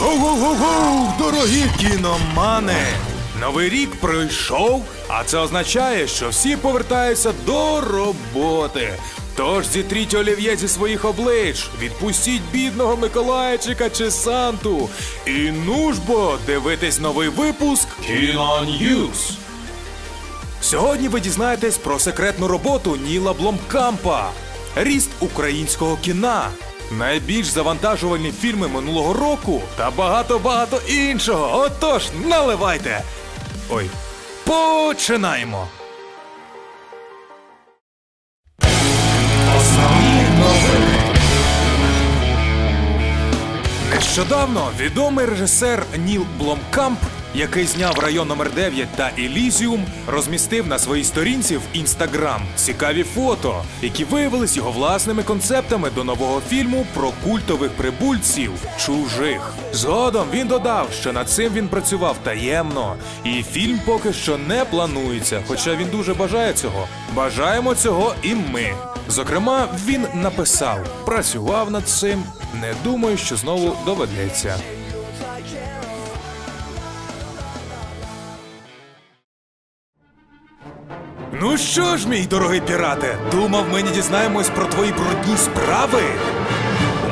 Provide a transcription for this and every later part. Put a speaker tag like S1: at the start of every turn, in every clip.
S1: Гоу-гоу-гоу-гоу, дорогі кіномани! Новий рік пройшов, а це означає, що всі повертаються до роботи. Тож зітріть олів'є зі своїх облич, відпустіть бідного Миколайчика чи Санту. І ну ж бо дивитись новий випуск Кіно Ньюз. Сьогодні ви дізнаєтесь про секретну роботу Ніла Бломкампа, ріст українського кіна, найбільш завантажувальні фільми минулого року та багато-багато іншого. Отож, наливайте! Ой, починаємо! Нещодавно відомий режисер Ніл Бломкамп, який зняв район номер 9 та Елізіум, розмістив на своїй сторінці в інстаграм цікаві фото, які виявились його власними концептами до нового фільму про культових прибульців чужих. Згодом він додав, що над цим він працював таємно, і фільм поки що не планується, хоча він дуже бажає цього. Бажаємо цього і ми. Зокрема, він написав: працював над цим. Не думаю, що знову доведеться. Ну що ж, мій дорогий пірате, думав, ми не дізнаємось про твої брудні справи.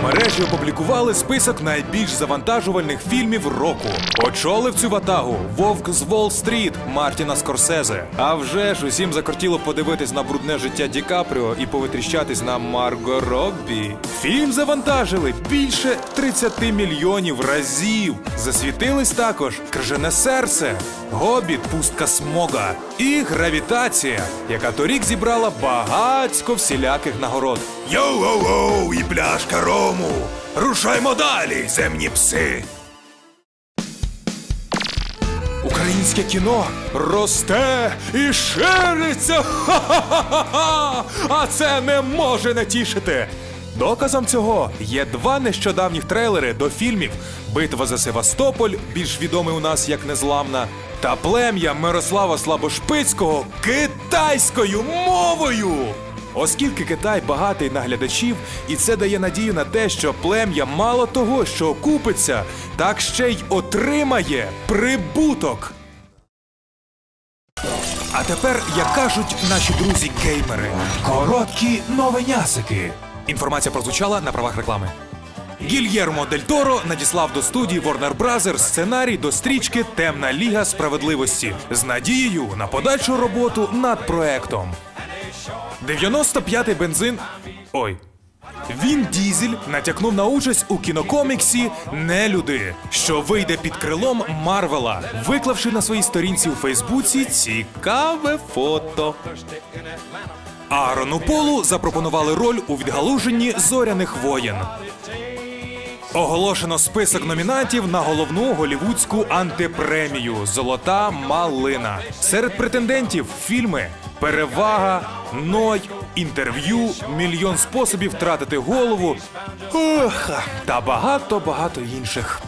S1: Мережі опублікували список найбільш завантажувальних фільмів року. Очолив цю ватагу Вовк з Уолл-стріт Мартіна Скорсезе. А вже ж усім закортіло подивитись на брудне життя Ді Капріо і повитріщатись на Марго Роббі. Фільм завантажили більше 30 мільйонів разів. Засвітились також Крижане серце, Гобіт, пустка смога і гравітація, яка торік зібрала багатько всіляких нагород. Йоу-оу-оу, і пляшка рому! Рушаймо далі, земні пси! Українське кіно росте і шириться. Ха-ха-ха-ха! А це не може не тішити. Доказом цього є два нещодавніх трейлери до фільмів Битва за Севастополь, більш відомий у нас як Незламна, та плем'я Мирослава Слабошпицького китайською мовою. Оскільки Китай багатий на глядачів, і це дає надію на те, що плем'я мало того, що окупиться, так ще й отримає прибуток. А тепер, як кажуть наші друзі-геймери, короткі новинясики. Інформація прозвучала на правах реклами. Гільєрмо Дель Торо надіслав до студії Warner Bros. сценарій до стрічки Темна Ліга Справедливості з надією на подальшу роботу над проектом. 95-й бензин. Ой. Він Дізель натякнув на участь у кінокоміксі Нелюди, що вийде під крилом Марвела, виклавши на своїй сторінці у Фейсбуці цікаве фото. Аарону Полу запропонували роль у відгалуженні зоряних воєн. Оголошено список номінантів на головну голівудську антипремію Золота малина. Серед претендентів фільми Перевага, Ной, інтерв'ю, мільйон способів втратити голову та багато багато інших.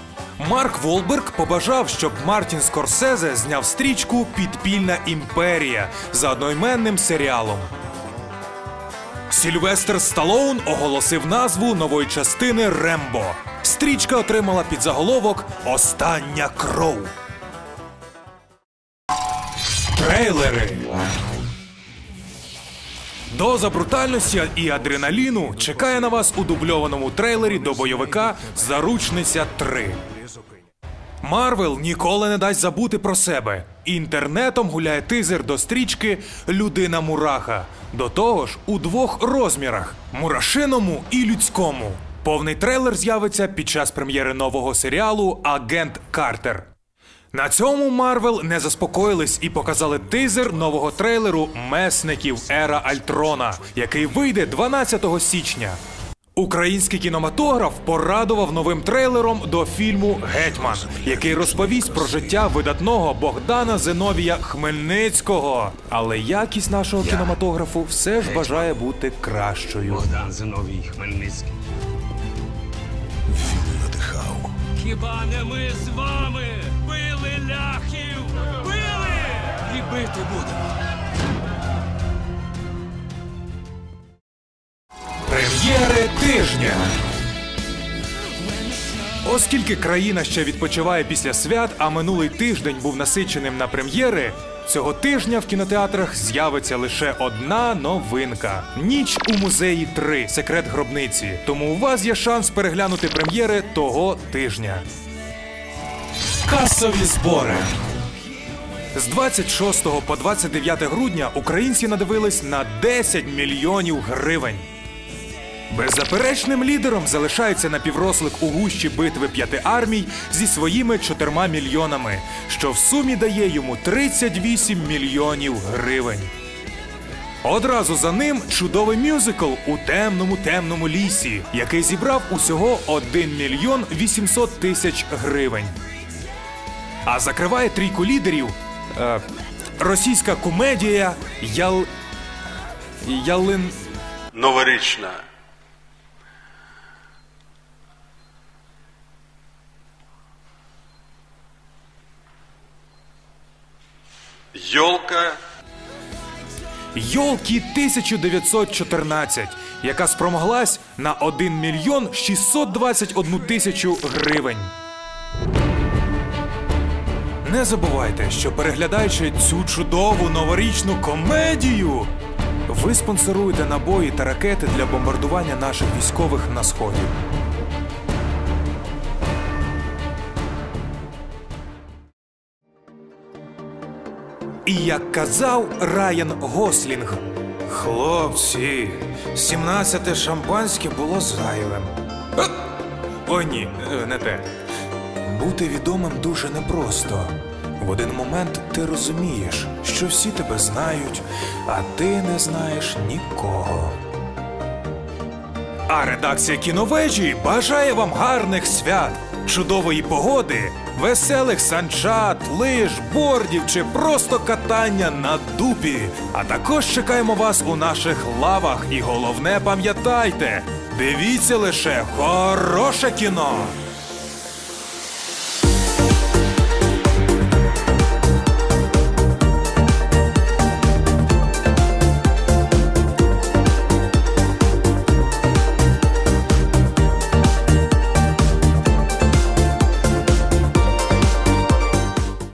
S1: Марк Волберг побажав, щоб Мартін Скорсезе зняв стрічку Підпільна імперія за одноіменним серіалом. Сільвестр Сталоун оголосив назву нової частини Рембо. Стрічка отримала підзаголовок Остання кров. Трейлери. Доза брутальності і адреналіну чекає на вас у дубльованому трейлері до бойовика Заручниця 3. Марвел ніколи не дасть забути про себе. Інтернетом гуляє тизер до стрічки Людина Мураха. До того ж, у двох розмірах мурашиному і людському. Повний трейлер з'явиться під час прем'єри нового серіалу Агент Картер. На цьому Марвел не заспокоїлись і показали тизер нового трейлеру Месників Ера Альтрона, який вийде 12 січня. Український кінематограф порадував новим трейлером до фільму Гетьман, який розповість про життя видатного Богдана Зиновія Хмельницького. Але якість нашого кінематографу все ж бажає бути кращою.
S2: Богдан Зиновій Хмельницький.
S3: Хіба не ми з вами били ляхів? Били! І
S2: Жити будемо.
S1: Прем'єри тижня. Оскільки країна ще відпочиває після свят, а минулий тиждень був насиченим на прем'єри, цього тижня в кінотеатрах з'явиться лише одна новинка: Ніч у музеї 3. Секрет гробниці. Тому у вас є шанс переглянути прем'єри того тижня. Касові збори. З 26 по 29 грудня українці надивились на 10 мільйонів гривень. Беззаперечним лідером залишається напіврослик у гущі битви п'яти армій зі своїми 4 мільйонами, що в сумі дає йому 38 мільйонів гривень. Одразу за ним чудовий мюзикл у темному темному лісі, який зібрав усього 1 мільйон 800 тисяч гривень. А закриває трійку лідерів е, російська комедія Ял... Ялин.
S3: Новорічна. Йолка
S1: Йолкі 1914, яка спромоглась на 1 мільйон 621 тисячу гривень. Не забувайте, що переглядаючи цю чудову новорічну комедію, ви спонсоруєте набої та ракети для бомбардування наших військових на сході. І як казав Райан Гослінг, хлопці, 17 шампанське було зайвим. Е, О, ні, е, не те. Бути відомим дуже непросто. В один момент ти розумієш, що всі тебе знають, а ти не знаєш нікого. А редакція кіновежі бажає вам гарних свят, чудової погоди, веселих санчат, лиж, бордів чи просто катання на дупі. А також чекаємо вас у наших лавах. І головне пам'ятайте, дивіться лише хороше кіно.